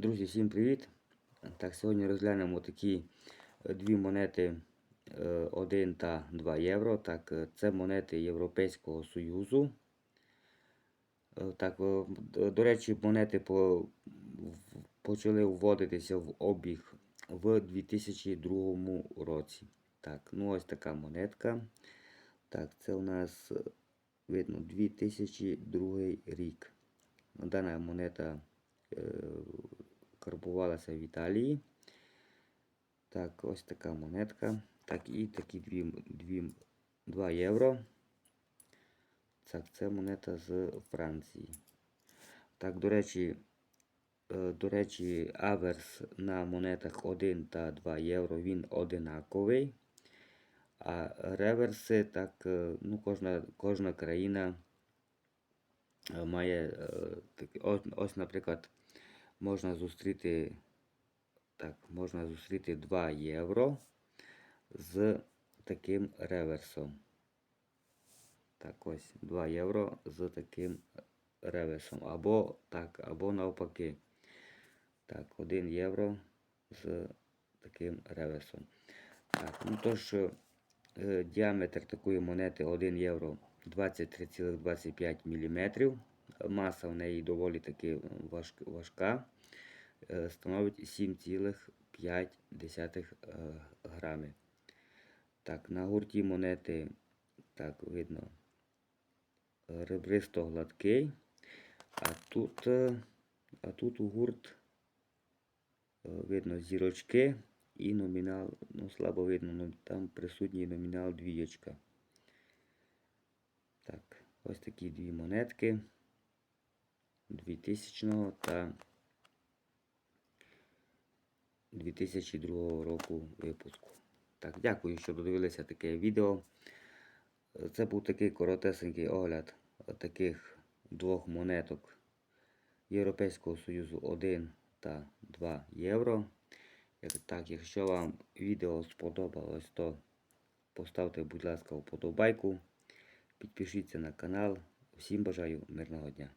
Друзі, всім привіт! Так, сьогодні розглянемо такі е, дві монети 1 та 2 євро. Так, е, це монети Європейського Союзу. Е, Так, е, до речі, монети по, почали вводитися в обіг в 2002 році. Так, ну ось така монетка. Так, це у нас е, видно 2002 рік. Дана монета е, карбувалася в Італії. Так, ось така монетка. Так, і такі дві, дві, 2 євро. Так, це монета з Франції. Так, до речі, е, до речі, аверс на монетах 1 та 2 євро він одинаковий. А реверси, так, е, ну, кожна, кожна країна е, має ось, наприклад, можна зустріти так, можна зустріти 2 євро з таким реверсом. Так, ось 2 євро з таким реверсом. Або так, або навпаки. Так, 1 євро з таким реверсом. Так, ну тож, е, діаметр такої монети 1 євро 23,25 мм. Маса в неї доволі таки важка. Е, становить 7,5 е, грами. Так, на гурті монети, так, видно, ребристо гладкий. А тут, е, а тут у гурт видно зірочки і номінал, ну слабо видно, ну, там присутній номінал двієчка. Так, ось такі дві монетки 2000 та 2002 року випуску. Так, дякую, що додивилися таке відео. Це був такий коротесенький огляд таких двох монеток Європейського Союзу 1 та 2 євро. Так, якщо вам відео сподобалось, то поставте, будь ласка, вподобайку. Підпишіться на канал. Всім бажаю мирного дня.